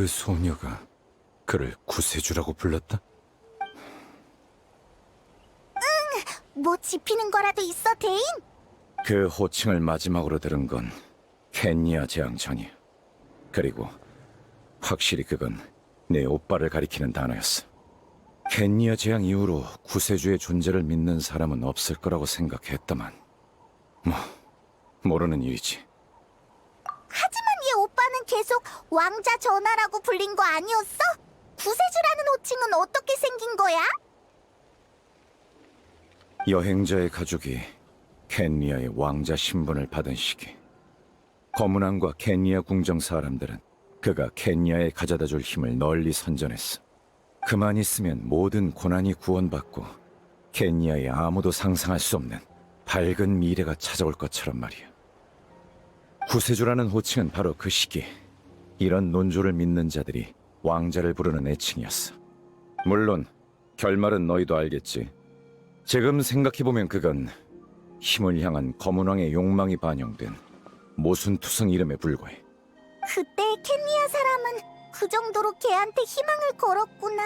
그 소녀가 그를 구세주라고 불렀다? 뭐 짚히는 거라도 있어, 대인? 그 호칭을 마지막으로 들은 건 켄니아 재앙 전이야. 그리고 확실히 그건 내 오빠를 가리키는 단어였어. 켄니아 재앙 이후로 구세주의 존재를 믿는 사람은 없을 거라고 생각했다만 뭐 모르는 일이지. 계속 왕자 전하라고 불린 거 아니었어? 구세주라는 호칭은 어떻게 생긴 거야? 여행자의 가족이 켄니아의 왕자 신분을 받은 시기 거문왕과 켄니아 궁정 사람들은 그가 켄니아에 가져다 줄 힘을 널리 선전했어 그만 있으면 모든 고난이 구원받고 켄니아에 아무도 상상할 수 없는 밝은 미래가 찾아올 것처럼 말이야 구세주라는 호칭은 바로 그 시기 이런 논조를 믿는 자들이 왕자를 부르는 애칭이었어 물론 결말은 너희도 알겠지 지금 생각해보면 그건 힘을 향한 검은왕의 욕망이 반영된 모순투성 이름에 불과해. 그때 켄니아 사람은 그 정도로 걔한테 희망을 걸었구나.